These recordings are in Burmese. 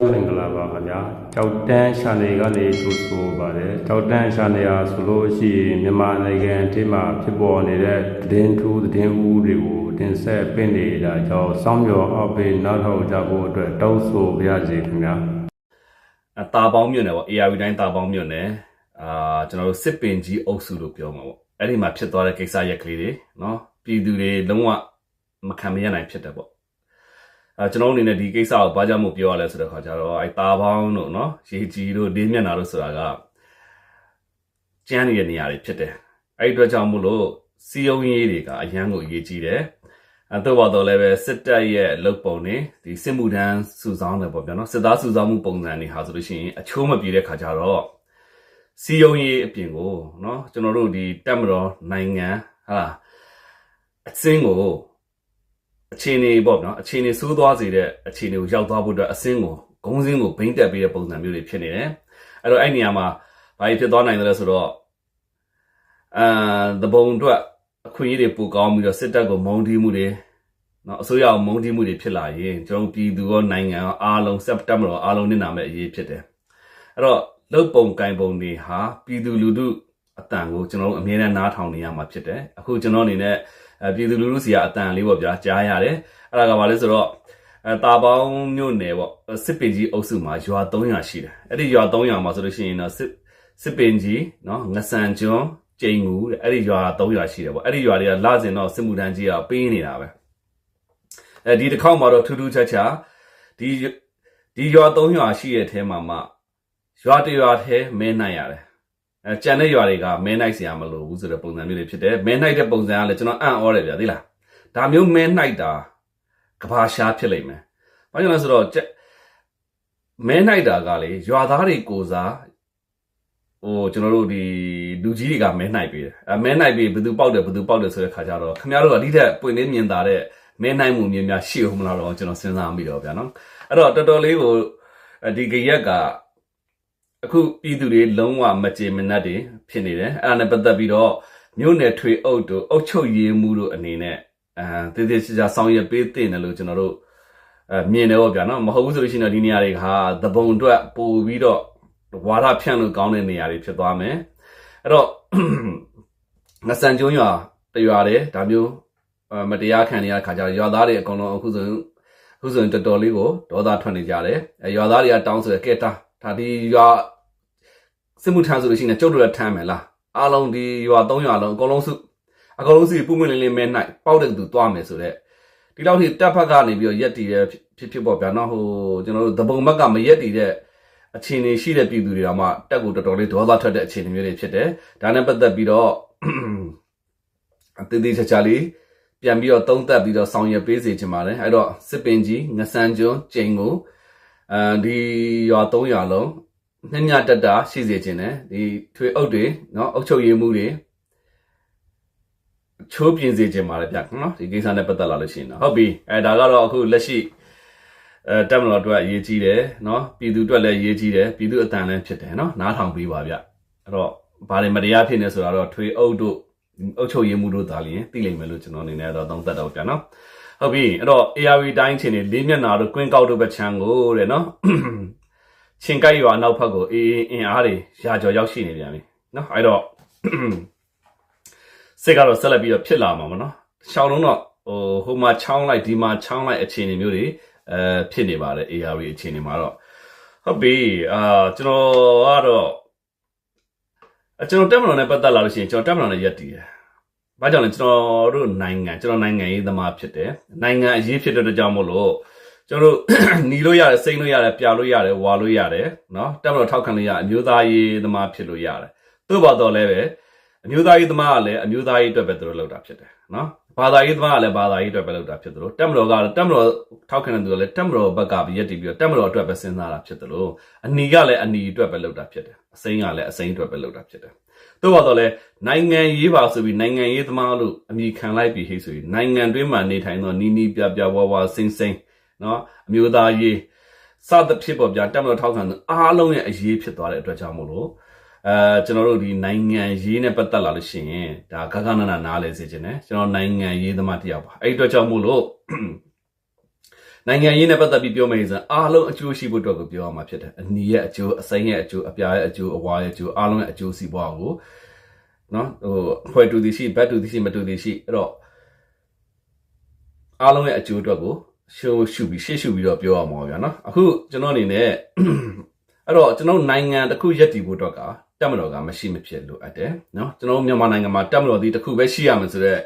မင်္ဂလာပါခင်ဗျာကြောက်တန်းရှာနေကနေထိုးဆိုပါတယ်ကြောက်တန်းရှာနေရဆိုလို့ရှိရင်မြန်မာနိုင်ငံအထိမှာဖြစ်ပေါ်နေတဲ့သတင်းထူးသတင်းဦးတွေကိုတင်ဆက်ပင့်နေတာကြောင့်စောင်းမြော်အောက်ပေးနောက်ထောင်ကြဖို့အတွက်တောင်းဆိုပါရစေခင်ဗျာအတာပေါင်းမြို့နယ်ပေါ့ ARV တိုင်းတာပေါင်းမြို့နယ်အာကျွန်တော်တို့စစ်ပင်ကြီးအုပ်စုလို့ပြောမှာပေါ့အဲ့ဒီမှာဖြစ်သွားတဲ့ကိစ္စရက်ကလေးတွေနော်ပြည်သူတွေလုံးဝမခံမရနိုင်ဖြစ်တယ်ပေါ့ အာကျွန်တော်တို့အနေနဲ့ဒီကိစ္စကိုဘာကြောင့်မို့ပြောရလဲဆိုတဲ့ခါကျတော့အဲတာပေါင်းတို့နော်ရေကြီးတို့ဒေးမျက်နာတို့ဆိုတာကကျန်းနေတဲ့နေရာတွေဖြစ်တယ်အဲ့ဒီအတွက်ကြောင့်မို့လို့စီယုံရေးတွေကအရန်ကိုအရေးကြီးတယ်အဲတော့ဘာတော့လည်းပဲစစ်တပ်ရဲ့လုပ်ပုံတွေဒီစစ်မှုထမ်းစုဆောင်းတယ်ပေါ့ဗျာနော်စစ်သားစုဆောင်းမှုပုံစံတွေဟာဆိုလို့ရှိရင်အချိုးမပြေတဲ့ခါကျတော့စီယုံရေးအပြင်ကိုနော်ကျွန်တော်တို့ဒီတက်မတော်နိုင်ငံဟာလားအစင်းကို အခြေအနေပေါ့နော်အခြေအနေဆိုးသွားစေတဲ့အခြေအနေကိုရောက်သွားဖို့အတွက်အစင်းကိုဂုံးစင်းကိုဘိမ့်တက်ပေးတဲ့ပုံစံမျိုးတွေဖြစ်နေတယ်အဲ့တော့အဲ့နေရာမှာဘာဖြစ်သွားနိုင်တယ်လဲဆိုတော့အာသဘုံအတွက်အခွင့်အရေးတွေပိုကောင်းပြီးတော့စစ်တပ်ကိုမုန်းတီးမှုတွေနော်အစိုးရအောင်မုန်းတီးမှုတွေဖြစ်လာရင်ကျွန်တော်ပြည်သူရောနိုင်ငံရောအားလုံးစက်တက်မတော်အားလုံးနစ်နာမဲ့အရေးဖြစ်တယ်အဲ့တော့လုတ်ပုံကင်ပုံတွေဟာပြည်သူလူထုအတန်ကိုကျွန်တော်တို့အမြဲတမ်းနားထောင်နေရမှာဖြစ်တယ်အခုကျွန်တော်အနေနဲ့အဲ ပြည်သူလူထုစီကအတန်လေးပေါ့ဗျာကြားရတယ်အဲ့ဒါကဘာလဲဆိုတော့အဲတာပေါင်းမြို့နယ်ပေါ့စစ်ပင်ကြီးအုပ်စုမှာရွာ300ရှိတယ်အဲ့ဒီရွာ300မှာဆိုလို့ရှိရင်တော့စစ်စစ်ပင်ကြီးနော်ငဆန်ကျွန်းကျိန်ငူတဲ့အဲ့ဒီရွာ300ရှိတယ်ပေါ့အဲ့ဒီရွာတွေကလစဉ်တော့စစ်မှုထမ်းကြီးကပေးနေတာပဲအဲဒီတစ်ခေါက်မှာတော့ထူးထူးခြားခြားဒီဒီရွာသုံးရွာရှိတဲ့အထဲမှာမှရွာတစ်ရွာထဲမဲနိုင်ရတယ် အဲကြံတဲ့ရွာတွေကမဲနိုင်စရာမလိုဘူးဆိုတဲ့ပုံစံမျိုးတွေဖြစ်တယ်မဲနိုင်တဲ့ပုံစံကလည်းကျွန်တော်အံ့ဩတယ်ဗျာသိလားဒါမျိုးမဲနိုင်တာကဘာရှားဖြစ်လိမ့်မယ်ဘာကြောင့်လဲဆိုတော့ကြက်မဲနိုင်တာကလေရွာသားတွေကိုစားဟိုကျွန်တော်တို့ဒီလူကြီးတွေကမဲနိုင်ပေးတယ်အဲမဲနိုင်ပြီးဘယ်သူပေါက်တယ်ဘယ်သူပေါက်တယ်ဆိုတဲ့ခါကျတော့ခင်ဗျားတို့ကဒီထက်ပွင့်လင်းမြင်သာတဲ့မင်းနိုင်မှုမြင်များရှိအောင်မလားတော့ကျွန်တော်စဉ်းစားမိတော့ဗျာနော်အဲ့တော့တော်တော်လေးကိုဒီကြရက်က အခုပြည်သူတွေလုံးဝမကြေမနက်တွေဖြစ်နေတယ်အဲ့ဒါနဲ့ပတ်သက်ပြီးတော့မြို့နယ်ထွေအုပ်တို့အုပ်ချုပ်ရေးမှုတို့အနေနဲ့အဲတည်တည်ချာချာဆောင်ရွက်ပေးတင်တယ်လို့ကျွန်တော်တို့အဲမြင်တယ်ပေါ့ဗျာနော်မဟုတ်ဘူးဆိုလို့ရှိရင်တော့ဒီနေရာတွေကသဘုံအတွက်ပို့ပြီးတော့ဝါဒဖြန့်လို့ကောင်းတဲ့နေရာတွေဖြစ်သွားမယ်အဲ့တော့ငဆန်ကျွန်းရွာတရွာတယ်ဒါမျိုးအဲမတရားခံနေရတဲ့ခါကျတော့ရွာသားတွေအကုန်လုံးအခုဆိုရင်အခုဆိုရင်တော်တော်လေးကိုဒေါသထွက်နေကြတယ်အဲရွာသားတွေကတောင်းဆိုရကဲတာ ဒါဒီရွာစစ်မှုထမ်းဆိုလို့ရှိရင်ကျုပ်တို့လည်းထမ်းမယ်လားအားလုံးဒီရွာ၃ရွာလုံးအကုန်လုံးစုအကုန်လုံးစီပုံမလင်းလင်းမဲနိုင်ပေါက်တဲ့သူသွားမယ်ဆိုတော့ဒီလောက်ထိတပ်ဖက်ကနေပြီးတော့ရက်တည်တဲ့ဖြစ်ဖြစ်ပေါ့ဗျာနော်ဟိုကျွန်တော်တို့သဘုံဘက်ကမရက်တည်တဲ့အခြေအနေရှိတဲ့ပြည်သူတွေတော့မှတက်ကိုတော်တော်လေးဒေါသထွက်တဲ့အခြေအနေမျိုးတွေဖြစ်တယ်ဒါနဲ့ပတ်သက်ပြီးတော့အသေးသေးချာချာလေးပြန်ပြီးတော့သုံးသက်ပြီးတော့ဆောင်ရွက်ပေးစေချင်ပါတယ်အဲ့တော့စစ်ပင်ကြီးငဆန်းကျွန်းကျိန်ကို အဲဒီရွာ၃ရွာလုံးမြမြတက်တာရှိစေခြင်းနဲ့ဒီထွေအုပ်တွေနော်အုပ်ချုပ်ရေးမှုတွေချိုးပြင်စေခြင်းပါလေဗျနော်ဒီကိစ္စနဲ့ပတ်သက်လာလို့ရှိရင်ဟုတ်ပြီအဲဒါကတော့အခုလက်ရှိအဲတက်မတော်အတွက်ရေးကြည့်တယ်နော်ပြည်သူအတွက်လည်းရေးကြည့်တယ်ပြည်သူအတန်လည်းဖြစ်တယ်နော်နားထောင်ပေးပါဗျအဲ့တော့ဘာတွေမတရားဖြစ်နေဆိုတော့ထွေအုပ်တို့အုပ်ချုပ်ရေးမှုတို့ဒါလည်းသိလိမ့်မယ်လို့ကျွန်တော်အနေနဲ့တော့သုံးသပ်တော့ဗျနော် ဟုတ်ပြီအဲ့တော့ ARV တိုင်းချင်းနေလေးမျက်နာတို့ကွင်းကောက်တို့ပဲချမ်းကိုတဲ့နော်ချင်းကိုက်ရွာနောက်ဖက်ကိုအေးအင်းအားတွေရာကျော်ရောက်ရှိနေပြန်ပြီနော်အဲ့တော့စစ်ကတော့ဆက်လက်ပြီးတော့ဖြစ်လာမှာမနော်ရှောင်းလုံးတော့ဟိုဟိုမှာချောင်းလိုက်ဒီမှာချောင်းလိုက်အခြေအနေမျိုးတွေအဲဖြစ်နေပါတယ် ARV အခြေအနေမှာတော့ဟုတ်ပြီအာကျွန်တော်ကတော့အကျွန်တော်တက်မလို့နဲ့ပတ်သက်လာလို့ရှိရင်ကျွန်တော်တက်မလို့နဲ့ရက်တည်တယ်။ ဘာကြောင့်လဲကျွန်တော်တို့နိုင်ငံကျွန်တော်နိုင်ငံရေးသမားဖြစ်တယ်။နိုင်ငံအရေးဖြစ်တဲ့အတွက်ကြောင့်မို့လို့ကျွန်တော်တို့หนีလို့ရတယ်စိမ့်လို့ရတယ်ပြလို့ရတယ်ဝါလို့ရတယ်နော်တက်မလို့ထောက်ခံလို့ရအမျိုးသားရေးသမားဖြစ်လို့ရတယ်။သို့ပါတော့လည်းပဲအမျိုးသားရေးသမားကလည်းအမျိုးသားရေးအတွက်ပဲသူတို့လုပ်တာဖြစ်တယ်နော်။ဘာသာရေးသမားကလည်းဘာသာရေးအတွက်ပဲလုပ်တာဖြစ်တယ်လို့တက်မတော်ကလည်းတက်မတော်ထောက်ခံတဲ့သူကလည်းတက်မတော်ဘက်ကပြီးရက်တည်ပြီးတော့တက်မတော်အတွက်ပဲစဉ်းစားတာဖြစ်တယ်လို့အနီကလည်းအနီအတွက်ပဲလုပ်တာဖြစ်တယ်။အစိမ်းကလည်းအစိမ်းအတွက်ပဲလုပ်တာဖြစ်တယ်။ သို့ပါတော့လေနိုင်ငံရေးပါဆိုပြီးနိုင်ငံရေးသမားလို့အမည်ခံလိုက်ပြီးဟိဆိုရင်နိုင်ငံတွင်းမှာနေထိုင်တော့နီးနီးပြပြဝဝစိမ့်စိမ့်နော်အမျိုးသားရေးစသဖြင့်ပေါ့ဗျာတက်မလို့ထောက်ခံသူအားလုံးရဲ့အရေးဖြစ်သွားတဲ့အတွက်ကြောင့်မို့လို့အဲကျွန်တော်တို့ဒီနိုင်ငံရေးနဲ့ပတ်သက်လာလို့ရှိရင်ဒါဂဂနနာနားလဲစေခြင်းနဲ့ကျွန်တော်နိုင်ငံရေးသမားတယောက်ပါအဲ့ဒီအတွက်ကြောင့်မို့လို့ နိုင်ငံရေးနဲ့ပတ်သက်ပြီးပြောမယ်ဆိုရင်အားလုံးအကျိုးရှိဖို့အတွက်ကိုပြောရမှာဖြစ်တယ်အနီရဲ့အကျိုးအစိမ်းရဲ့အကျိုးအပြားရဲ့အကျိုးအဝါရဲ့အကျိုးအားလုံးရဲ့အကျိုးစီးပွားကိုနော်ဟိုဖွဲ့တူသည်ရှိဘတ်တူသည်ရှိမတူသည်ရှိအဲ့တော့အားလုံးရဲ့အကျိုးအတွက်ကိုရှုံရှုပြီးရှေ့ရှုပြီးတော့ပြောရမှာဗျာနော်အခုကျွန်တော်အနေနဲ့အဲ့တော့ကျွန်တော်နိုင်ငံတစ်ခုရက်တည်ဖို့အတွက်ကတက်မတော်ကမရှိမဖြစ်လို့အပ်တယ်နော်ကျွန်တော်မြန်မာနိုင်ငံမှာတက်မတော်ဒီတစ်ခုပဲရှိရမယ်ဆိုတော့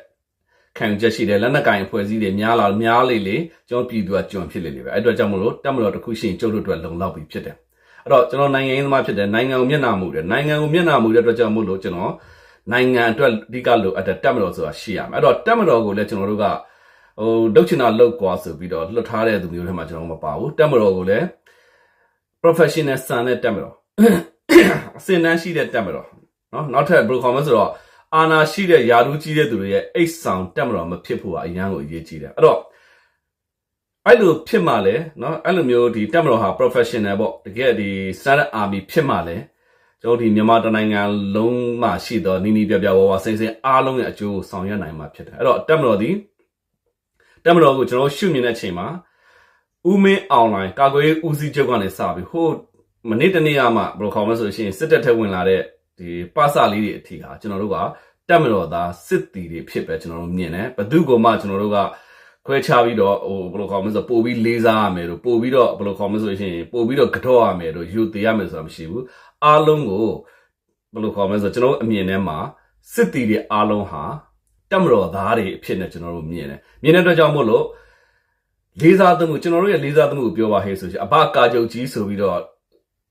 ခံယူချက်ရှိတယ်လက်နက်ကင်ဖွဲ့စည်းတွေများလာများလေလေကျွန်တော်ပြည်သူကကြုံဖြစ်လေလေပဲအဲ့အတွက်ကြောင့်မလို့တက်မတော်တစ်ခုရှိရင်ကျုပ်တို့အတွက်လုံလောက်ပြီဖြစ်တယ်အဲ့တော့ကျွန်တော်နိုင်ငံရေးသမားဖြစ်တယ်နိုင်ငံကိုမျက်နှာမူတယ်နိုင်ငံကိုမျက်နှာမူတဲ့အတွက်ကြောင့်မို့လို့ကျွန်တော်နိုင်ငံအတွက်အဓိကလိုအပ်တဲ့တက်မတော်ဆိုတာရှိရမယ်အဲ့တော့တက်မတော်ကိုလည်းကျွန်တော်တို့ကဟိုဒုတ်ချင်တာလောက်ကွာဆိုပြီးတော့လွတ်ထားတဲ့သူမျိုးတွေမှာကျွန်တော်မပါဘူးတက်မတော်ကိုလည်း professional ဆန်တဲ့တက်မတော်အစင်တန်းရှိတဲ့တက်မတော်เนาะနောက်ထပ်ဘယ်လိုခေါ်မလဲဆိုတော့ အာနာရှိတဲ့ယာဒူးကြီးတဲ့သူတွေရဲ့အိတ်ဆောင်တက်မတော်မဖြစ်ဖို့ကအရန်ကိုအရေးကြီးတယ်အဲ့တော့အဲ့လိုဖြစ်မှလဲเนาะအဲ့လိုမျိုးဒီတက်မတော်ဟာ professional ပေါ့တကယ်ဒီ standard army ဖြစ်မှလဲကျွန်တော်ဒီမြန်မာတနိုင်ငံလုံးမှာရှိသောနီနီပြပြဝဝစိမ့်စိမ့်အားလုံးရဲ့အကျိုးကိုဆောင်ရွက်နိုင်မှာဖြစ်တယ်အဲ့တော့တက်မတော်ဒီတက်မတော်ကိုကျွန်တော်ရှုမြင်တဲ့အချိန်မှာ ဦးမင်းအောင်လိုင်းကာကွယ်ရေးဦးစီးချုပ်ကနေစပြီးဟိုမနေ့တနေ့ကမှဘယ်လိုခေါ်မလဲဆိုလို့ရှိရင်စစ်တပ်ထဲဝင်လာတဲ့ ဒီပါစလေးတွေအထီဟာကျွန်တော်တို့ကတက်မတော်သားစစ်တီတွေဖြစ်ပဲကျွန်တော်တို့မြင်တယ်ဘသူ့ကိုမှကျွန်တော်တို့ကခွဲခြားပြီးတော့ဟိုဘယ်လိုခေါ်မလဲဆိုပို့ပြီးလေးစားရမယ်လို့ပို့ပြီးတော့ဘယ်လိုခေါ်မလဲဆိုလို့ရှိရင်ပို့ပြီးတော့ကတော့ရမယ်လို့ယူသေးရမယ်ဆိုတာမရှိဘူးအားလုံးကိုဘယ်လိုခေါ်မလဲဆိုကျွန်တော်တို့အမြင်ထဲမှာစစ်တီတွေအားလုံးဟာတက်မတော်သားတွေအဖြစ်နဲ့ကျွန်တော်တို့မြင်တယ်မြင်တဲ့အတွက်ကြောင့်မို့လို့လေးစားသမှုကျွန်တော်တို့ရဲ့လေးစားသမှုကိုပြောပါဟဲ့ဆိုရှင်အဘကာကြုတ်ကြီးဆိုပြီးတော့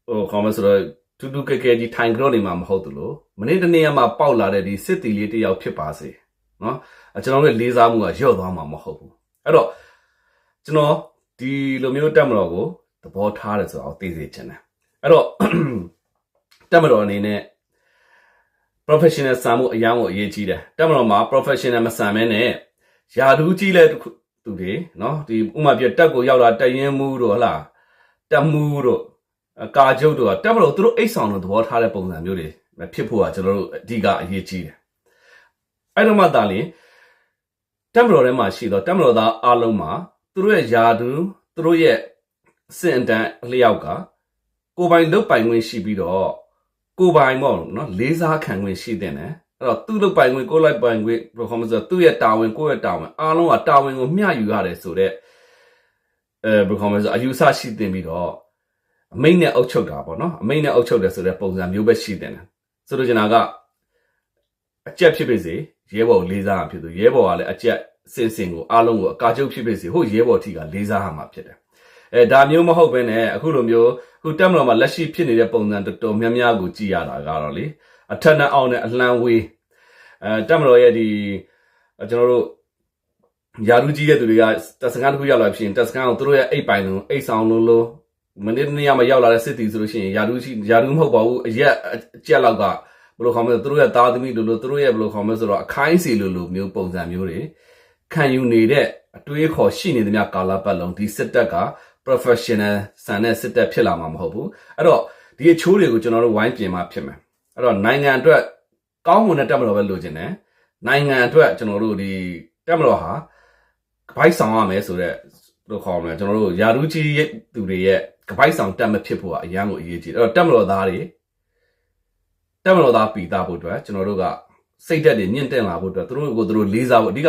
ဟိုခေါ်မဆိုတော့ တူတူကဲကဲကြီးထိုင်ကြောနေမှာမဟုတ်ဘူးလို့မနေ့တနေ့ကမှပေါက်လာတဲ့ဒီစစ်တီလေးတယောက်ဖြစ်ပါစေနော်ကျွန်တော်တို့လေးစားမှုကညော့သွားမှာမဟုတ်ဘူးအဲ့တော့ကျွန်တော်ဒီလိုမျိုးတက်မတော်ကိုသဘောထားတယ်ဆိုတော့သိစေချင်တယ်အဲ့တော့တက်မတော်အနေနဲ့ professional စံမှုအရန်ကိုအရေးကြီးတယ်တက်မတော်မှာ professional မစံမဲနဲ့ယာဒူးကြီးလဲတစ်ခုသူတွေနော်ဒီဥမာပြတက်ကိုရောက်လာတရင်မှုတို့ဟလားတက်မှုတို့ ကာကျုပ်တို့ကတက်မလို့သူတို့အိတ်ဆောင်တို့သဘောထားတဲ့ပုံစံမျိုးတွေဖြစ်ဖို့ကကျွန်တော်တို့အဓိကအရေးကြီးတယ်အဲ့တော့မှသာလင်တက်မတော်ထဲမှာရှိတော့တက်မတော်သားအားလုံးမှာသူတို့ရဲ့ယာဒူးသူတို့ရဲ့စင်တန်အလျောက်ကကိုပိုင်လုတ်ပိုင်ခွင့်ရှိပြီးတော့ကိုပိုင်ပေါ့နော်လေးစားခံခွင့်ရှိတဲ့နဲ့အဲ့တော့သူ့လုပ်ပိုင်ခွင့်ကိုလိုက်ပိုင်ခွင့်ဘယ်လိုခေါ်မလဲဆိုတော့သူ့ရဲ့တာဝန်ကိုယ့်ရဲ့တာဝန်အားလုံးကတာဝန်ကိုမျှယူရတယ်ဆိုတော့အဲဘယ်လိုခေါ်မလဲဆိုအယူဆရှိတင်ပြီးတော့ အမိတ်နဲ့အုပ်ချုပ်တာပေါ့နော်အမိတ်နဲ့အုပ်ချုပ်တယ်ဆိုတဲ့ပုံစံမျိုးပဲရှိတယ်ဆိုတော့ကျွန်တော်ကအကြက်ဖြစ်ဖြစ်စေရဲဘော်ကိုလေးစားရဖြစ်သူရဲဘော်ကလည်းအကြက်စင်စင်ကိုအားလုံးကိုအကာချုပ်ဖြစ်ဖြစ်စေဟိုရဲဘော်ထီကလေးစားရမှာဖြစ်တယ်အဲဒါမျိုးမဟုတ်ဘဲနဲ့အခုလိုမျိုးအခုတက်မတော်မှာလက်ရှိဖြစ်နေတဲ့ပုံစံတော်တော်များများကိုကြည့်ရတာကတော့လေအထက်နဲ့အောက်နဲ့အလှမ်းဝေးအဲတက်မတော်ရဲ့ဒီကျွန်တော်တို့ယာရူကြီးတဲ့သူတွေကတက်စကန်တစ်ခုရောက်လာဖြစ်ရင်တက်စကန်ကိုသူတို့ရဲ့အိတ်ပိုင်လုံးအိတ်ဆောင်လုံးလုံး မနေ့နေ့ကမှရောက်လာတဲ့စစ်တီဆိုလို့ရှိရင်ယာရူရှိယာရူမဟုတ်ပါဘူးအရက်အကြက်လောက်ကဘယ်လိုခေါ်မလဲသူတို့ရဲ့သားသမီးလိုလိုသူတို့ရဲ့ဘယ်လိုခေါ်မလဲဆိုတော့အခိုင်းစီလိုလိုမျိုးပုံစံမျိုးတွေခံယူနေတဲ့အတွေးခေါ်ရှိနေသမျှကာလပတ်လုံးဒီစစ်တပ်က professional ဆန်တဲ့စစ်တပ်ဖြစ်လာမှာမဟုတ်ဘူးအဲ့တော့ဒီအချိုးတွေကိုကျွန်တော်တို့ဝိုင်းပြင်มาဖြစ်မယ်အဲ့တော့နိုင်ငံအတွက်ကောင်းမွန်တဲ့တက်မတော်ပဲလိုချင်တယ်နိုင်ငံအတွက်ကျွန်တော်တို့ဒီတက်မတော်ဟာကပိုက်ဆောင်ရမယ်ဆိုတော့ လို့ခေါ်မယ်ကျွန်တော်တို့ယာရူကြီးရဲ့သူတွေရဲ့ကပိုက်ဆောင်တက်မဖြစ်ဖို့ကအရန်ကိုအရေးကြီးတယ်အဲ့တော့တက်မတော်သားတွေတက်မတော်သားပီတာဖို့အတွက်ကျွန်တော်တို့ကစိတ်ဓာတ်တွေမြင့်တက်လာဖို့အတွက်သူတို့ကိုသူတို့လေးစားဖို့အဓိက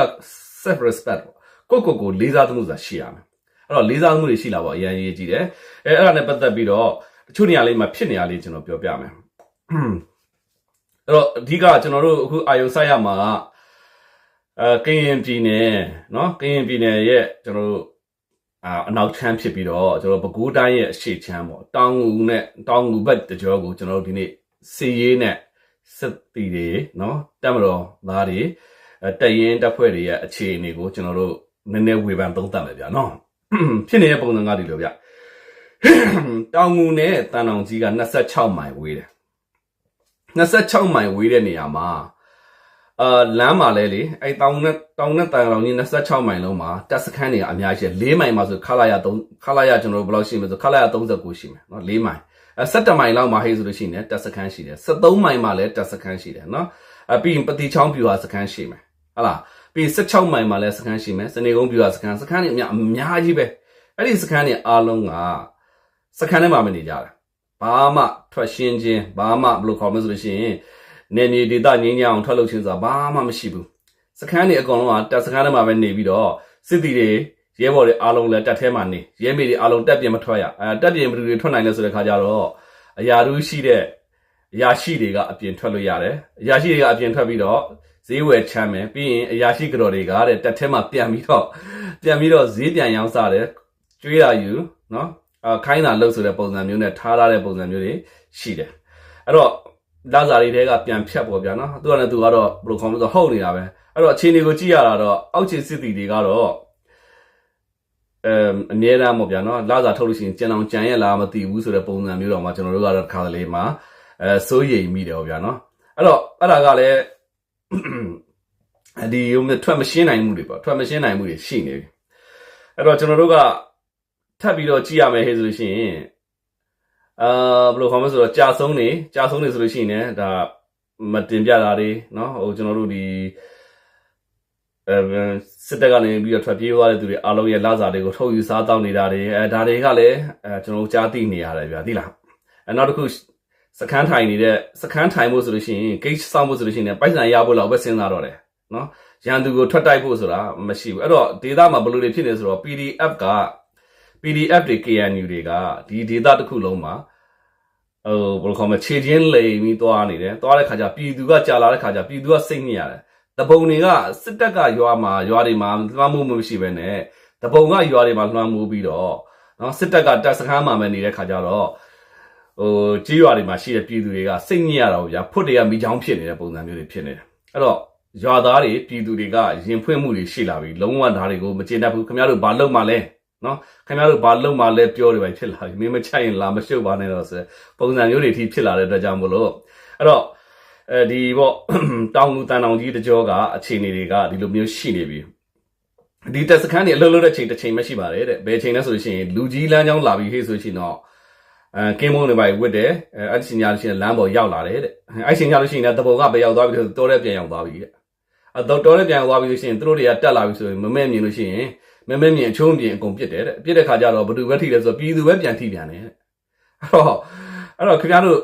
self respect ပေါ့ကိုကိုကိုလေးစားမှုဆိုတာရှိရမယ်အဲ့တော့လေးစားမှုတွေရှိလာဖို့အရန်ရေးကြည့်တယ်အဲအဲ့ဒါနဲ့ပတ်သက်ပြီးတော့တချို့နေရာလေးမှာဖြစ်နေရလေးကျွန်တော်ပြောပြမယ်အဲ့တော့အဓိကကျွန်တော်တို့အခုအာယုဆိုင်ရမှာအဲကရင်ပြည်နယ်เนาะကရင်ပြည်နယ်ရဲ့ကျွန်တော်တို့ အာအနောက်ချမ်းဖြစ်ပြီးတော့ကျွန်တော်ပဲခူးတိုင်းရဲ့အရှေ့ချမ်းပေါ့တောင်ငူနဲ့တောင်ငူဘက်တကြောကိုကျွန်တော်တို့ဒီနေ့စီရေးနဲ့စစ်တီတွေနော်တက်မတော်သားတွေတရင်တက်ဖွဲ့တွေရဲ့အခြေအနေကိုကျွန်တော်တို့နည်းနည်းဝေဖန်သုံးသပ်မယ်ဗျာနော်ဖြစ်နေတဲ့ပုံစံကဒီလိုဗျတောင်ငူနဲ့တန်တောင်ကြီးက26မိုင်ဝေးတယ်26မိုင်ဝေးတဲ့နေရာမှာ အာလမ်းမှာလဲလေအဲတောင်နဲ့တောင်နဲ့တန်အောင်ကြီး26မိုင်လုံးမှာတက်စခန်းတွေကအများကြီး4မိုင်မှာဆိုခလာရ3ခလာရကျွန်တော်တို့ဘယ်လောက်ရှိမလဲဆိုခလာရ39ရှိမယ်နော်4မိုင်အဲ17မိုင်လောက်မှာဟေးဆိုလို့ရှိရင်တက်စခန်းရှိတယ်73မိုင်မှာလည်းတက်စခန်းရှိတယ်နော်အပြီးရင်ပတိချောင်းပြူဟာစခန်းရှိမယ်ဟုတ်လားပြီး16မိုင်မှာလည်းစခန်းရှိမယ်စနေကုန်းပြူဟာစခန်းစခန်းတွေအများအများကြီးပဲအဲ့အဲ့ဒီစခန်းတွေအားလုံးကစခန်းထဲမှာမနေကြတာဘာမှထွက်ရှင်းခြင်းဘာမှဘယ်လိုခေါ်မလဲဆိုလို့ရှိရင် နေမြေဒေသငင်းကြအောင်ထွက်လို့ချင်းဆိုတာဘာမှမရှိဘူးစခန်းတွေအကုန်လုံးကတက်စခန်းထဲမှာပဲနေပြီးတော့စစ်တီတွေရဲဘော်တွေအားလုံးလည်းတက်ထဲမှာနေရဲမေတွေအားလုံးတက်ပြင်မထွက်ရအဲတက်ပြင်ဘယ်သူတွေထွက်နိုင်လဲဆိုတဲ့ခါကျတော့အရာတူးရှိတဲ့အရာရှိတွေကအပြင်ထွက်လို့ရတယ်အရာရှိတွေကအပြင်ထွက်ပြီးတော့ဈေးဝယ်ချမ်းမယ်ပြီးရင်အရာရှိကြော်တွေကတဲ့တက်ထဲမှာပြန်ပြီးတော့ပြန်ပြီးတော့ဈေးပြန်ရောင်းစားတယ်ကျွေးတာယူနော်အခိုင်းတာလှုပ်ဆိုတဲ့ပုံစံမျိုးနဲ့ထားထားတဲ့ပုံစံမျိုးတွေရှိတယ်အဲ့တော့ လာဇာတွေတဲကပြန်ဖြတ်ပေါ်ဗျာနော်သူကလည်းသူကတော့ဘယ်လိုခေါ်မလဲဆိုဟုတ်နေတာပဲအဲ့တော့အခြေအနေကိုကြည့်ရတာတော့အောက်ခြေစစ်တီတွေကတော့အမ်အမြဲတမ်းပေါ့ဗျာနော်လာဇာထုတ်လို့ရှိရင်ကြံအောင်ကြံရလားမသိဘူးဆိုတဲ့ပုံစံမျိုးတော့မှကျွန်တော်တို့ကတော့တစ်ခါတလေမှာအဲစိုးရိမ်မိတယ်ပေါ့ဗျာနော်အဲ့တော့အဲ့ဒါကလည်းအဒီရုံးထွက်မရှင်းနိုင်မှုတွေပေါ့ထွက်မရှင်းနိုင်မှုတွေရှိနေပြီအဲ့တော့ကျွန်တော်တို့ကထပ်ပြီးတော့ကြည့်ရမယ်ဟဲ့ဆိုလို့ရှိရင် အာဘယ်လိုခေါ်မလဲဆိုတော့ကြာဆုံးနေကြာဆုံးနေဆိုလို့ရှိရင်လည်းဒါမတင်ပြတာတွေเนาะဟိုကျွန်တော်တို့ဒီအဲစစ်တပ်ကနေပြီးတော့ထွက်ပြေးသွားတဲ့သူတွေအားလုံးရဲ့လစာတွေကိုထုတ်ယူစားတောင်းနေတာတွေအဲဒါတွေကလည်းအဲကျွန်တော်တို့ကြားသိနေရတယ်ဗျာသိလားအဲနောက်တစ်ခုစခန်းထိုင်နေတဲ့စခန်းထိုင်ဖို့ဆိုလို့ရှိရင် gate စောင့်ဖို့ဆိုလို့ရှိရင်ပိုက်ဆံရဖို့လောက်ပဲစဉ်းစားတော့တယ်နော်ရန်သူကိုထွက်တိုက်ဖို့ဆိုတာမရှိဘူးအဲ့တော့ဒေတာမှာဘယ်လိုတွေဖြစ်နေဆိုတော့ PDF က PDF တွေ KNU တွေကဒီဒေတာတစ်ခုလုံးမှာ ဟိုဘယ်လိုခေါ်မလဲခြေချင်းလိမ်ပြီးသွားနေတယ်သွားတဲ့ခါကျပြည်သူကကြာလာတဲ့ခါကျပြည်သူကစိတ်ညစ်ရတယ်တပုံတွေကစစ်တပ်ကရွာမှာရွာတွေမှာလွှမ်းမိုးမှုမရှိဘဲနဲ့တပုံကရွာတွေမှာလွှမ်းမိုးပြီးတော့နော်စစ်တပ်ကတပ်စခန်းမှာပဲနေတဲ့ခါကျတော့ဟိုကြီးရွာတွေမှာရှိတဲ့ပြည်သူတွေကစိတ်ညစ်ရတော့ဗျာဖွတ်တွေကမိချောင်းဖြစ်နေတဲ့ပုံစံမျိုးတွေဖြစ်နေတယ်အဲ့တော့ရွာသားတွေပြည်သူတွေကရင်ဖွင့်မှုတွေရှိလာပြီလုံးဝဓာတ်တွေကိုမကျေနပ်ဘူးခင်ဗျားတို့ဘာလုပ်မှလဲ နော်ခင်ဗျားတို့ဘာလုပ်မှလဲပြောတွေပဲဖြစ်လာပြီမင်းမချိုက်ရင်လာမရှုပ်ပါနဲ့တော့ဆိုပုံစံမျိုးတွေအထိဖြစ်လာတဲ့အတွက်ကြောင့်မို့လို့အဲ့တော့အဲဒီပေါ့တောင်လူတန်တောင်ကြီးတကြောကအခြေအနေတွေကဒီလိုမျိုးရှိနေပြီဒီတက်စခန်းတွေအလုပ်လုပ်တဲ့ချိန်တစ်ချိန်မရှိပါတယ်တဲ့ဘယ်ချိန်လဲဆိုလို့ရှိရင်လူကြီးလမ်းကြောင်းလာပြီးဟေ့ဆိုရှင်တော့အဲကင်းမုံတွေပါဝစ်တယ်အဲအဲ့ဒီချိန်ညလို့ရှိရင်လမ်းပေါ်ရောက်လာတယ်တဲ့အဲ့ချိန်ညလို့ရှိရင်လည်းတဘောကပဲရောက်သွားပြီဆိုတော့တော်တဲ့ပြန်ရောက်သွားပြီတဲ့အတော့တော်တဲ့ပြန်ရောက်သွားပြီလို့ရှိရင်သူတို့တွေကတက်လာပြီဆိုရင်မမဲ့မြင်လို့ရှိရင် မမဲ့မြင်အချုံးပြင်အကုန်ပြစ်တယ်တဲ့ပြစ်တဲ့ခါကျတော့ဘသူပဲထိလဲဆိုတော့ပြည်သူပဲပြန်ထိပြန်တယ်တဲ့အဲ့တော့အဲ့တော့ခင်ဗျားတို့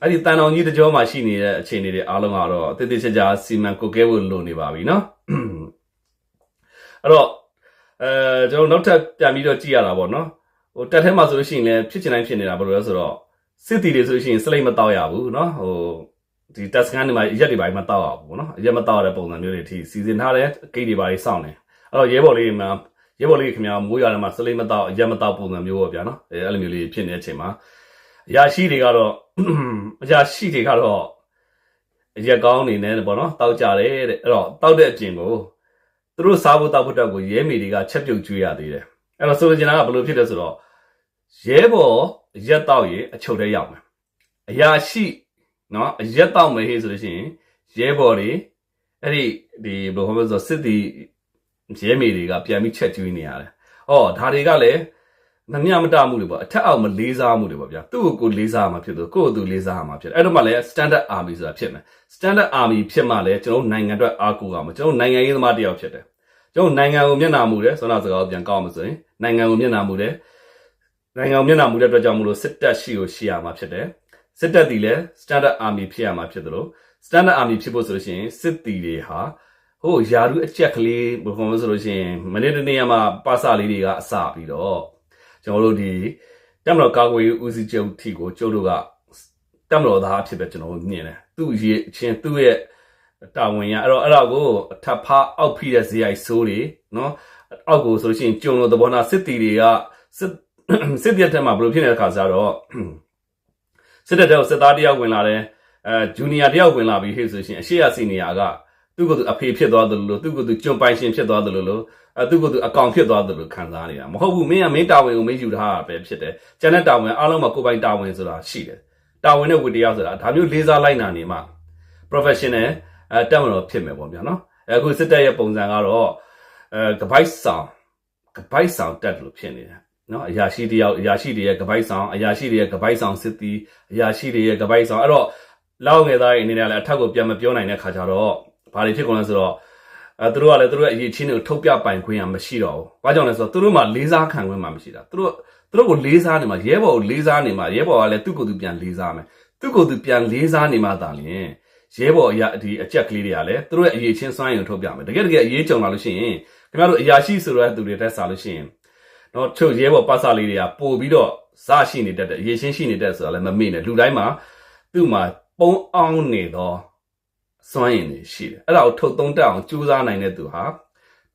အဲ့ဒီတန်တော်ကြီးတကြောမှာရှိနေတဲ့အခြေအနေတွေအားလုံးကတော့တိတိကျကျစီမံကုတ်ကဲဖို့လိုနေပါပြီเนาะအဲ့တော့အဲကျွန်တော်နောက်ထပ်ပြန်ပြီးတော့ကြည့်ရတာပေါ့เนาะဟိုတက်ထဲမှာဆိုလို့ရှိရင်လည်းဖြစ်ချင်တိုင်းဖြစ်နေတာဘယ်လိုလဲဆိုတော့စစ်တီတွေဆိုလို့ရှိရင်စလိတ်မတောက်ရဘူးเนาะဟိုဒီတက်စကန်တွေမှာရက်တွေပါမတောက်ရဘူးเนาะရက်မတောက်ရတဲ့ပုံစံမျိုးတွေအထိစီစဉ်ထားတဲ့ဂိတ်တွေပါတွေစောင့်နေ အဲ့တော့ရဲဘော်လေးတွေမှာရဲဘော်လေးခင်ဗျာမိုးရွာထဲမှာစလိမ့်မတော့အရက်မတော့ပုံစံမျိုးပေါ့ဗျာနော်အဲအဲ့လိုမျိုးလေးဖြစ်နေတဲ့အချိန်မှာအရာရှိတွေကတော့အရာရှိတွေကတော့အရက်ကောင်းနေတယ်ပေါ့နော်တောက်ကြတယ်တဲ့အဲ့တော့တောက်တဲ့အပြင်ကိုသူတို့စားဖို့တောက်ဖို့တက်ကိုရဲမေတွေကချက်ပြုတ်ကျွေးရသေးတယ်အဲ့တော့ဆိုလိုချင်တာကဘယ်လိုဖြစ်လဲဆိုတော့ရဲဘော်အရက်တောက်ရင်အချုပ်ထဲရောက်မယ်အရာရှိနော်အရက်တောက်မယ်ဟေးဆိုလို့ရှိရင်ရဲဘော်တွေအဲ့ဒီဒီဘယ်လိုဟောမလဲဆိုတော့စစ်တီ ရဲမေတွေကပြန်ပြီးချက်ကျွေးနေရတယ်။အော်ဒါတွေကလည်းမမျှမတမှုတွေပေါ့အထက်အောက်မလေးစားမှုတွေပေါ့ဗျာသူ့ကိုကိုလေးစားမှာဖြစ်သူကိုယ့်ကိုသူလေးစားမှာဖြစ်အဲ့တော့မှလည်း standard army ဆိုတာဖြစ်မယ် standard army ဖြစ်မှလည်းကျွန်တော်နိုင်ငံအတွက်အားကိုးရမှာကျွန်တော်နိုင်ငံရေးသမားတယောက်ဖြစ်တယ်ကျွန်တော်နိုင်ငံကိုမျက်နှာမူတယ်ဆိုတော့စကားကိုပြန်ကောက်မှာဆိုရင်နိုင်ငံကိုမျက်နှာမူတယ်နိုင်ငံကိုမျက်နှာမူတဲ့အတွက်ကြောင့်မလို့စစ်တပ်ရှိကိုရှိရမှာဖြစ်တယ်စစ်တပ်တီလည်း standard army ဖြစ်ရမှာဖြစ်တယ်လို့ standard army ဖြစ်ဖို့ဆိုလို့ရှိရင်စစ်တီတွေဟာ ဟိုယာရုအချက်ကလေးဘယ်လိုမှဆိုလို့ရှိရင်မနေ့တနေ့မှာပါစာလေးတွေကအစပြီးတော့ကျွန်တော်တို့ဒီတက်မတော်ကာကွယ်ရေးဦးစီးချုပ်ထီကိုကျုပ်တို့ကတက်မတော်သားအဖြစ်ပဲကျွန်တော်တို့မြင်တယ်သူ့ရဲ့အချင်းသူ့ရဲ့တာဝန်ရအဲ့တော့အဲ့ဒါကိုအထပ်ဖားအောက်ဖိတဲ့ဇေယိုက်ဆိုးတွေနော်အောက်ကိုဆိုလို့ရှိရင်ကျုံလို့သဘောနာစစ်တီတွေကစစ်စစ်ပြတ်တက်မှာဘယ်လိုဖြစ်နေတဲ့ခါကျတော့စစ်တပ်တဲ့စစ်သားတယောက်ဝင်လာတယ်အဲဂျူနီယာတယောက်ဝင်လာပြီးဟေ့ဆိုရှင်အရှိရစီနီယာက သူ့ကိုယ်သူအဖေဖြစ်သွားတယ်လို့သူ့ကိုယ်သူကျွံပိုင်ရှင်ဖြစ်သွားတယ်လို့အဲသူ့ကိုယ်သူအကောင်ဖြစ်သွားတယ်လို့ခံစားနေတာမဟုတ်ဘူးမင်းကမင်းတာဝန်ကိုမင်းယူထားတာပဲဖြစ်တယ်ကျန်တဲ့တာဝန်အားလုံးမှာကိုယ်ပိုင်တာဝန်ဆိုတာရှိတယ်တာဝန်နဲ့ဝတ္တရားဆိုတာဒါမျိုးလေးစားလိုက်နာနေမှ professional အဲတက်မတော်ဖြစ်မယ်ပေါ့ဗျာနော်အခုစစ်တပ်ရဲ့ပုံစံကတော့အဲကပိုက်ဆောင်ကပိုက်ဆောင်တက်လို့ဖြစ်နေတယ်နော်အရာရှိတယောက်အရာရှိတွေရဲ့ကပိုက်ဆောင်အရာရှိတွေရဲ့ကပိုက်ဆောင်စစ်သည်အရာရှိတွေရဲ့ကပိုက်ဆောင်အဲ့တော့လောက်ငယ်သားရဲ့အနေနဲ့လည်းအထက်ကိုပြန်မပြောနိုင်တဲ့ခါကျတော့ ဘာတွေဖြစ်ကုန်လဲဆိုတော့အဲသူတို့ကလည်းသူတို့ရဲ့အရေးချင်းတွေကိုထုတ်ပြပိုင်ခွင့်ရမရှိတော့ဘူး။ဘာကြောင့်လဲဆိုတော့သူတို့မှလေးစားခံခွင့်မှမရှိတာ။သူတို့သူတို့ကိုလေးစားနေမှာရဲဘော်ကိုလေးစားနေမှာရဲဘော်ကလည်းသူ့ကိုယ်သူပြန်လေးစားမယ်။သူ့ကိုယ်သူပြန်လေးစားနေမှသာလျှင်ရဲဘော်အရာဒီအကြက်ကလေးတွေကလည်းသူတို့ရဲ့အရေးချင်းစွမ်းရင်ထုတ်ပြမယ်။တကယ်တကယ်အရေးကြုံလာလို့ရှိရင်ခင်ဗျားတို့အရာရှိဆိုတဲ့သူတွေတက်စားလို့ရှိရင်တော့ချုပ်ရဲဘော်ပတ်စာလေးတွေကပို့ပြီးတော့စရှိနေတတ်တယ်အရေးချင်းရှိနေတတ်ဆိုတာလည်းမမေ့နဲ့လူတိုင်းမှာသူ့မှာပုံအောင်နေတော့ စွမ်းရည်တွေရှိတယ်အဲ့ဒါကိုထုတ်သုံးတက်အောင်ကြိုးစားနိုင်တဲ့သူဟာ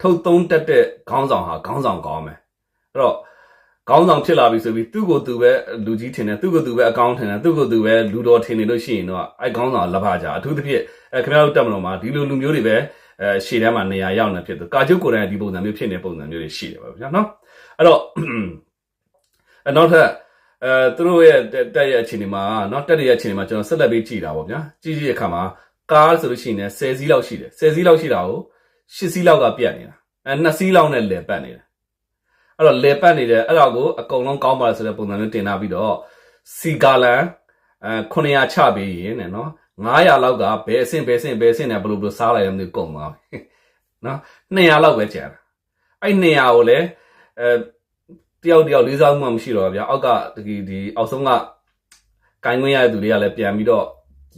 ထုတ်သုံးတက်တဲ့ခေါင်းဆောင်ဟာခေါင်းဆောင်ကောင်းမယ်အဲ့တော့ခေါင်းဆောင်ဖြစ်လာပြီဆိုပြီးသူ့ကိုသူပဲလူကြီးထင်တယ်သူ့ကိုသူပဲအကောင်းထင်တယ်သူ့ကိုသူပဲလူတော်ထင်နေလို့ရှိရင်တော့အဲ့ခေါင်းဆောင်လက်ဖကြအထူးသဖြင့်အဲခင်ဗျားတို့တက်မလို့မှာဒီလိုလူမျိုးတွေပဲအဲရှေ့တန်းမှာနေရာရောက်နေဖြစ်သူကာချုပ်ကိုယ်တိုင်ဒီပုံစံမျိုးဖြစ်နေပုံစံမျိုးတွေရှိတယ်ပါဗျာနော်အဲ့တော့အနောက်ထပ်အဲသူတို့ရဲ့တက်ရဲ့အခြေအနေမှာနော်တက်ရဲ့အခြေအနေမှာကျွန်တော်ဆက်လက်ပြီးကြည်တာပေါ့ဗျာကြည်ကြည့်ရခါမှာ ကားဆိုလို့ရှိရင်10စီးလောက်ရှိတယ်10စီးလောက်ရှိတာကို10စီးလောက်ကပြတ်နေတာအဲ2စီးလောက်နဲ့လဲပတ်နေတယ်အဲ့တော့လဲပတ်နေတယ်အဲ့တော့ကိုအကုန်လုံးကောင်းပါလေဆိုတဲ့ပုံစံမျိုးတင်ထားပြီးတော့စီဂါလန်အဲ900ချပေးရင်တဲ့နော်900လောက်ကဘယ်အဆင့်ဘယ်အဆင့်ဘယ်အဆင့်နဲ့ဘယ်လိုဘယ်လိုစားလိုက်ရမလဲကုန်သွားပြီနော်200လောက်ပဲကျန်တာအဲ့200ကိုလည်းအဲတယောက်တယောက်လေးစားမှုမှမရှိတော့ဗျာအောက်ကဒီဒီအောက်ဆုံးကကိုင်းခွင့်ရတဲ့သူတွေကလည်းပြန်ပြီးတော့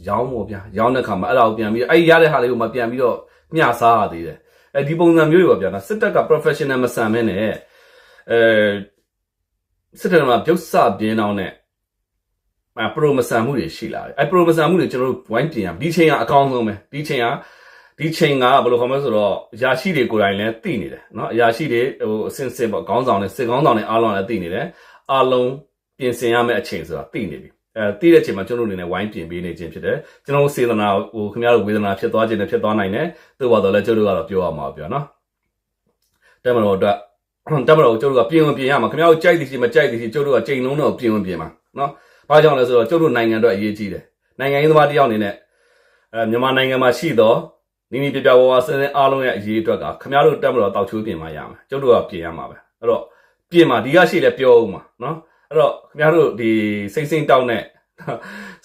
ရောင်းပေါ့ဗျာရောင်းတဲ့ခါမှာအဲ့ဒါကိုပြန်ပြီးအဲ့ဒီရတဲ့ဟာလေးကိုမှပြန်ပြီးတော့မျှစားရသေးတယ်အဲဒီပုံစံမျိုးတွေပေါ့ဗျာနော်စစ်တပ်က professional မဆန်မဲနဲ့အဲစစ်တပ်မှာပြုတ်စပြင်းအောင်နဲ့အဲပရိုမဆန်မှုတွေရှိလာတယ်အဲပရိုမဆန်မှုတွေကျွန်တော်တို့ဝိုင်းပြင်ရဒီချိန်ကအကောင်းဆုံးပဲဒီချိန်ကဒီချိန်ကဘယ်လိုခေါ်မလဲဆိုတော့အရာရှိတွေကိုယ်တိုင်လည်းသိနေတယ်เนาะအရာရှိတွေဟိုအစင်စစ်ပေါ့ခေါင်းဆောင်တွေစစ်ခေါင်းဆောင်တွေအားလုံးလည်းသိနေတယ်အားလုံးပြင်ဆင်ရမယ့်အချိန်ဆိုတာသိနေပြီ အဲတည်တဲ့အချိန်မှာကျွန်တော်တို့အနေနဲ့ဝိုင်းပြင်ပေးနေခြင်းဖြစ်တယ်ကျွန်တော်တို့စေတနာဟိုခင်ဗျားတို့ဝေဒနာဖြစ်သွားခြင်းနဲ့ဖြစ်သွားနိုင်တယ်သို့ပါတော့လည်းကျွန်တော်တို့ကတော့ပြောရမှာပြောနော်တက်မလို့အတွက်တက်မလို့ကျွန်တော်တို့ကပြင်ဝင်ပြင်ရမှာခင်ဗျားတို့ကြိုက်သည်ရှိမကြိုက်သည်ရှိကျွန်တော်တို့ကချိန်လုံးတော့ပြင်ဝင်ပြင်မှာနော်ဘာကြောင့်လဲဆိုတော့ကျွန်တော်တို့နိုင်ငံအတွက်အရေးကြီးတယ်နိုင်ငံရေးသမားတယောက်အနေနဲ့အဲမြန်မာနိုင်ငံမှာရှိတော့နိမ့်ပြပြဝဝစစအားလုံးရဲ့အရေးအတွက်ကခင်ဗျားတို့တက်မလို့တောက်ချိုးပြင်မှာရမှာကျွန်တော်တို့ကပြင်ရမှာပဲအဲ့တော့ပြင်မှာဒီကရှိလဲပြောဦးမှာနော် အဲ့တော့ခင်ဗျားတို့ဒီစိမ့်စိမ့်တောက်နဲ့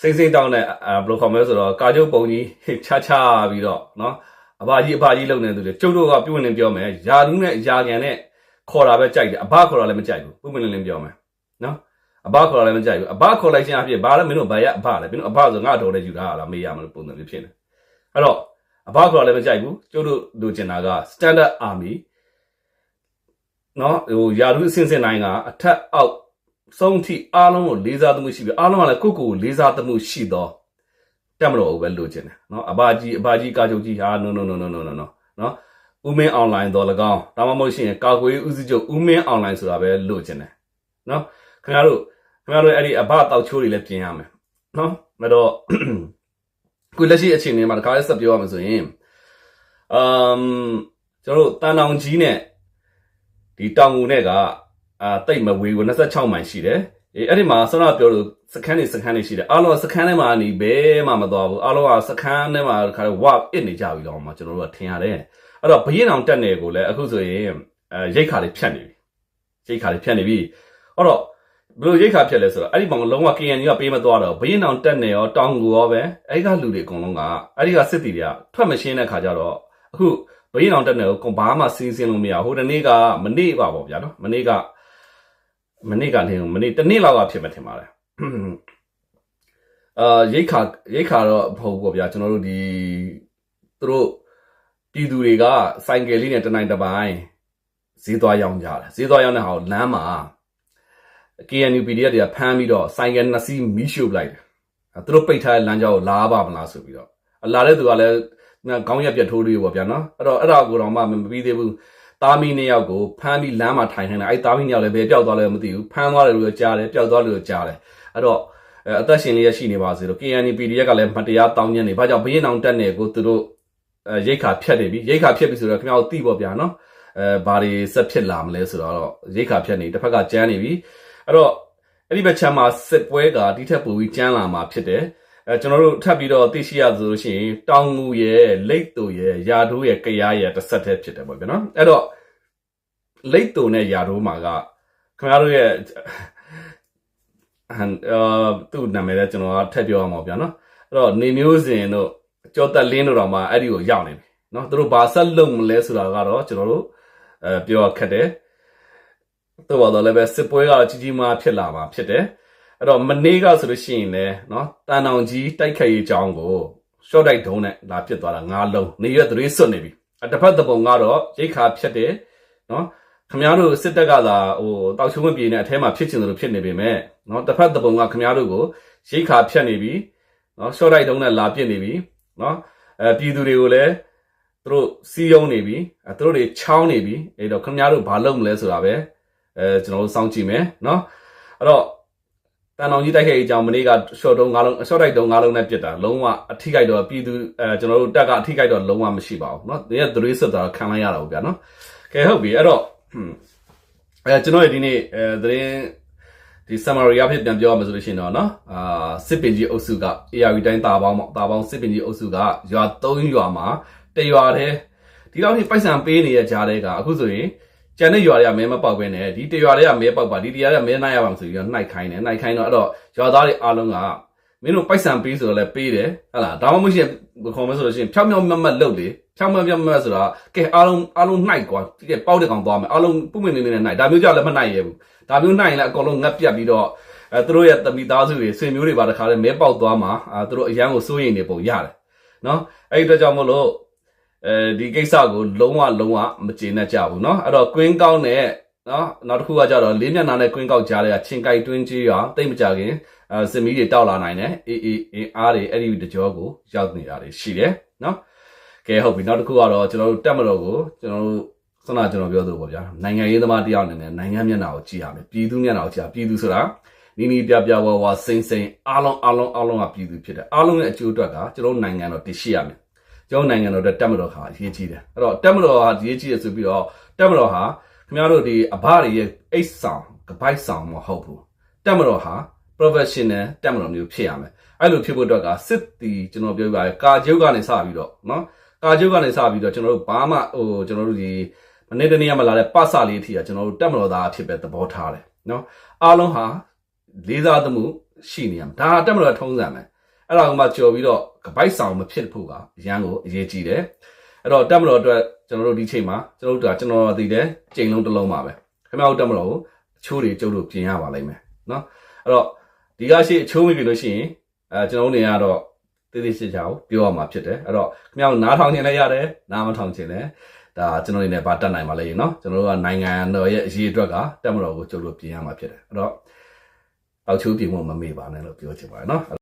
စိမ့်စိမ့်တောက်နဲ့ဘယ်လိုခေါ်မလဲဆိုတော့ကာကျုပ်ပုံကြီးချာချာပြီးတော့နော်အဘာကြီးအဘာကြီးလုံနေသူတွေကျုပ်တို့ကပြုတ်နေပြောမယ်ယာလူးနဲ့ယာကန်နဲ့ခေါ်တာပဲကြိုက်တယ်အဘခေါ်တာလည်းမကြိုက်ဘူးပုံမလင်းလင်းပြောမယ်နော်အဘခေါ်တာလည်းမကြိုက်ဘူးအဘခေါ်လိုက်ခြင်းအဖြစ်ဘာလဲမင်းတို့ဘာရအဘလဲမင်းတို့အဘဆိုငါတော်လည်းယူထားတာမေးရမလို့ပုံစံမျိုးဖြစ်နေအဲ့တော့အဘခေါ်တာလည်းမကြိုက်ဘူးကျုပ်တို့လိုချင်တာက standard army နော်ဟိုယာလူးအဆင့်ဆင့်တိုင်းကအထက်အောက် ဆုံးထိအားလုံးကိုလေးစားသမှုရှိပြီးအားလုံးကလည်းကိုယ့်ကိုယ်ကိုလေးစားသမှုရှိတော့တက်မလို့ပဲလိုချင်တယ်နော်အဘာကြီးအဘာကြီးကာချုပ်ကြီးဟာ no no no no no no နော်ဦးမင်း online တော့၎င်းဒါမှမဟုတ်ရှင်ကာကွယ်ဦးစီးချုပ်ဦးမင်း online ဆိုတာပဲလိုချင်တယ်နော်ခင်ဗျားတို့ခင်ဗျားတို့အဲ့ဒီအဘတောက်ချိုးတွေလည်းပြင်ရမယ်နော်မတော့ခုလက်ရှိအချိန်လေးမှာတခါလေးဆက်ပြောရမယ်ဆိုရင်အမ်ကျွန်တော်တို့တန်တောင်ကြီးနဲ့ဒီတောင်ငူနဲ့က အာတိတ်မဝေကို26မိုင်ရှိတယ်အေးအဲ့ဒီမှာဆောနာပြောလို့စခန်းနေစခန်းနေရှိတယ်အားလုံးစခန်းထဲမှာနေဘဲမှမသွားဘူးအားလုံးကစခန်းထဲမှာခါဝအစ်နေကြပြီတော့မှကျွန်တော်တို့ကထင်ရတယ်အဲ့တော့ဘရင်အောင်တက်နေကိုလည်းအခုဆိုရင်အဲရိတ်ခါလေးဖြတ်နေပြီရိတ်ခါလေးဖြတ်နေပြီအဲ့တော့ဘယ်လိုရိတ်ခါဖြတ်လဲဆိုတော့အဲ့ဒီဘောင်လုံးဝ KN ကပေးမသွားတော့ဘရင်အောင်တက်နေရောတောင်ကူရောပဲအဲ့ဒီကလူတွေအကုန်လုံးကအဲ့ဒီကစစ်တီတွေကထွက်မရှင်းတဲ့ခါကျတော့အခုဘရင်အောင်တက်နေကိုဘာမှစီးစင်းလို့မရဟိုတနေ့ကမနေ့ကပေါ့ဗျာနော်မနေ့က မနေ့ကလည်းမနေ့တနေ့လောက်ကဖြစ်မှထင်ပါတယ်အာရိတ်ခါရိတ်ခါတော့မဟုတ်ဘူးဗျာကျွန်တော်တို့ဒီသူတို့ပြည်သူတွေကစိုင်ကယ်လေးနဲ့တနိုင်တပိုင်းဈေးသွားရောင်းကြတယ်ဈေးသွားရောင်းတဲ့ဟာကိုလမ်းမှာ KNU PDF တွေကဖမ်းပြီးတော့စိုင်ကယ်နှစ်စီးမီးရှို့ပလိုက်တယ်သူတို့ပိတ်ထားတဲ့လမ်းကြောကိုလာပါမလားဆိုပြီးတော့လာတဲ့သူကလည်းခေါင်းရက်ပြတ်ထိုးလေးပေါ့ဗျာနော်အဲ့တော့အဲ့ဒါကိုတော့မှမပြီးသေးဘူး သားမီးနှစ်ယောက်ကိုဖမ်းပြီးလမ်းမှာထိုင်ခိုင်းတယ်အဲ့သားမီးနှစ်ယောက်လည်းဘယ်ပျောက်သွားလဲမသိဘူးဖမ်းသွားတယ်လို့ကြားတယ်ပျောက်သွားတယ်လို့ကြားတယ်အဲ့တော့အသက်ရှင်လေးရရှိနေပါစေလို့ KNPD ရက်ကလည်းမတရားတောင်းညံ့နေဘာကြောင့်ဘရင်အောင်တက်နေကိုသူတို့ရိတ်ခါဖြတ်နေပြီရိတ်ခါဖြတ်ပြီဆိုတော့ခင်ဗျားတို့သိပေါ့ဗျာနော်အဲဘာတွေဆက်ဖြစ်လာမလဲဆိုတော့ရိတ်ခါဖြတ်နေတစ်ဖက်ကကြမ်းနေပြီအဲ့တော့အဲ့ဒီဘက်ချမ်းမှာစစ်ပွဲကဒီထက်ပိုပြီးကြမ်းလာမှာဖြစ်တယ် အဲကျွန်တော်တို့ထပ်ပြီးတော့သိရှိရဆိုလို့ရှိရင်တောင်ငူရဲ့လိတ်တူရဲ့ယာတိုးရဲ့ကရားရဲ့တစ်ဆက်တည်းဖြစ်တယ်ပေါ့ဗျာနော်အဲ့တော့လိတ်တူနဲ့ယာတိုးမှာကခင်ဗျားတို့ရဲ့ဟန်အာသူ့နာမည်လည်းကျွန်တော်ကထပ်ပြောရမှာဗျာနော်အဲ့တော့နေမျိုးစင်တို့ကြောတက်လင်းတို့တော့မှအဲ့ဒီကိုရောက်နေပြီနော်သူတို့ဘာဆက်လုပ်မလဲဆိုတာကတော့ကျွန်တော်တို့အဲပြောခက်တယ်သို့ပါတော့လည်းပဲစစ်ပွဲကတော့ကြီးကြီးမားဖြစ်လာမှာဖြစ်တယ် အဲ့တော့မနေ့ကဆိုလို့ရှိရင်လည်းနော်တန်အောင်ကြီးတိုက်ခိုက်ရေးအကြောင်းကို short တိုက်ဒုံးနဲ့လာပြစ်သွားတာငါလုံးနေရွက်သွေးစွတ်နေပြီအတစ်ဖက်တစ်ပုံကတော့ရိတ်ခါဖြတ်တယ်နော်ခမရတို့စစ်တပ်ကသာဟိုတောက်ချုံမပြေနဲ့အထဲမှာဖြစ်ချင်တယ်လို့ဖြစ်နေပေမဲ့နော်တစ်ဖက်တစ်ပုံကခမရတို့ကိုရိတ်ခါဖြတ်နေပြီနော် short တိုက်ဒုံးနဲ့လာပြစ်နေပြီနော်အဲပြည်သူတွေကိုလည်းသူတို့စီယုံနေပြီအဲသူတို့တွေချောင်းနေပြီအဲ့တော့ခမရတို့ဘာလုပ်မလဲဆိုတာပဲအဲကျွန်တော်တို့စောင့်ကြည့်မယ်နော်အဲ့တော့ တန်အောင်ကြီးတိုက်ခဲ့အကြောင်းမနေ့က short တုံး၅လုံး short တိုက်တုံး၅လုံးနဲ့ပြစ်တာလုံးဝအထိခိုက်တော့ပြည်သူအဲကျွန်တော်တို့တက်ကအထိခိုက်တော့လုံးဝမရှိပါဘူးเนาะဒီကသရေစစ်တာခံလိုက်ရတာပေါ့ဗျာเนาะကဲဟုတ်ပြီအဲ့တော့ဟွန်းအဲကျွန်တော်ရဲ့ဒီနေ့အဲသတင်းဒီ summary အဖြစ်ပြန်ပြောရမှာဆိုလို့ရှိရင်တော့เนาะအာစစ်ပင်ကြီးအုပ်စုက AR တိုင်းတာပေါင်းပေါ့တာပေါင်းစစ်ပင်ကြီးအုပ်စုကရွာ၃ရွာမှာတရွာတည်းဒီလောက်ထိပိုက်ဆံပေးနေတဲ့ကြားတဲ့ကအခုဆိုရင် ကျန်တဲ့ရွာတွေကမဲမပေါက်ပဲနဲ့ဒီတရွာတွေကမဲပေါက်ပါဒီတရားတွေကမဲနိုင်ရပါမဆိုပြီးတော့နှိုက်ခိုင်းတယ်နှိုက်ခိုင်းတော့အဲ့တော့ရွာသားတွေအားလုံးကမင်းတို့ပိုက်ဆံပေးဆိုတော့လည်းပေးတယ်ဟဟလားဒါမှမဟုတ်ရှင်ခေါ်မဆိုလို့ရှိရင်ဖြောင်းဖြောင်းမတ်မတ်လှုပ်လေဖြောင်းဖြောင်းမတ်မတ်ဆိုတာကဲအားလုံးအားလုံးနှိုက်ကွာဒီကပေါက်တဲ့ကောင်သွားမယ်အားလုံးပုံမင်းနေနေနှိုက်ဒါမျိုးကြောင့်လည်းမနှိုက်ရဘူးဒါမျိုးနှိုက်ရင်လည်းအကုန်လုံးငတ်ပြတ်ပြီးတော့အဲသူတို့ရဲ့တမိသားစုတွေဆွေမျိုးတွေပါတခါလဲမဲပေါက်သွားမှာအဲသူတို့အရန်ကိုစိုးရိမ်နေပုံရတယ်နော်အဲ့ဒီအတွက်ကြောင့်မို့လို့ အဲဒီကိစ္စကိုလုံးဝလုံးဝမကျေနပ်ကြဘူးเนาะအဲ့တော့ကွင်းကောင်းနဲ့เนาะနောက်တစ်ခုကကြတော့လေးမျက်နှာနဲ့ကွင်းကောက်ကြားတဲ့ချင်းကြိုက်တွင်းကြီးရောတိတ်မကြခင်အဲစင်မီတွေတောက်လာနိုင်တယ်အေးအေးအင်းအားတွေအဲ့ဒီတကြောကိုရောက်နေတာတွေရှိတယ်เนาะကဲဟုတ်ပြီနောက်တစ်ခုကတော့ကျွန်တော်တို့တက်မတော်ကိုကျွန်တော်တို့စနကျွန်တော်ပြောသလိုပေါ့ဗျာနိုင်ငံရေးသမားတယောက်အနေနဲ့နိုင်ငံမျက်နှာကိုကြည့်ရမယ်ပြည်သူမျက်နှာကိုကြည့်ရပြည်သူဆိုတာနီနီပြပြဝဝစိမ့်စိမ့်အားလုံးအားလုံးအားလုံးကပြည်သူဖြစ်တယ်အားလုံးရဲ့အကျိုးအတွက်ကကျွန်တော်တို့နိုင်ငံတော်တည်ရှိရမယ် ကျောင်းနိုင်ငံတော်အတွက်တက်မတော်ဟာအရေးကြီးတယ်အဲ့တော့တက်မတော်ဟာအရေးကြီးတယ်ဆိုပြီးတော့တက်မတော်ဟာခင်ဗျားတို့ဒီအဘတွေရဲ့အိတ်ဆောင်ကပိုက်ဆောင်မဟုတ်ဘူးတက်မတော်ဟာ professional တက်မတော်မျိုးဖြစ်ရမယ်အဲ့လိုဖြစ်ဖို့အတွက်ကစစ်တီကျွန်တော်ပြောပြပါရကာကျုပ်ကနေစပြီးတော့နော်ကာကျုပ်ကနေစပြီးတော့ကျွန်တော်တို့ဘာမှဟိုကျွန်တော်တို့ဒီမနေ့တနေ့ကမှလာတဲ့ပတ်စလေးအထိကကျွန်တော်တို့တက်မတော်သားအဖြစ်ပဲသဘောထားတယ်နော်အားလုံးဟာလေးစားသမှုရှိနေရမယ်ဒါဟာတက်မတော်ထုံးစံပဲ အဲ့ဒါကမှကြော်ပြီးတော့ကပိုက်ဆောင်မဖြစ်ဖို့ကအရန်ကိုအရေးကြီးတယ်အဲ့တော့တက်မတော်အတွက်ကျွန်တော်တို့ဒီချိန်မှာကျွန်တော်တို့ကကျွန်တော်သိတယ်ချိန်လုံးတစ်လုံးပါပဲခင်ဗျားတို့တက်မတော်ကိုအချိုးတွေကျုပ်တို့ပြင်ရပါလိမ့်မယ်နော်အဲ့တော့ဒီကရှိအချိုးမိပြီလို့ရှိရင်အဲကျွန်တော်တို့နေရာတော့တိတိကျကျကိုပြောရမှာဖြစ်တယ်အဲ့တော့ခင်ဗျားတို့နားထောင်ခြင်းလည်းရတယ်နားမထောင်ခြင်းလည်းဒါကျွန်တော်နေနဲ့ဗာတက်နိုင်ပါလေနော်ကျွန်တော်တို့ကနိုင်ငံတော်ရဲ့အရေးအတွက်ကတက်မတော်ကိုကျုပ်တို့ပြင်ရမှာဖြစ်တယ်အဲ့တော့အောက်ချိုးပြင်ဖို့မမေ့ပါနဲ့လို့ပြောချင်ပါတယ်နော်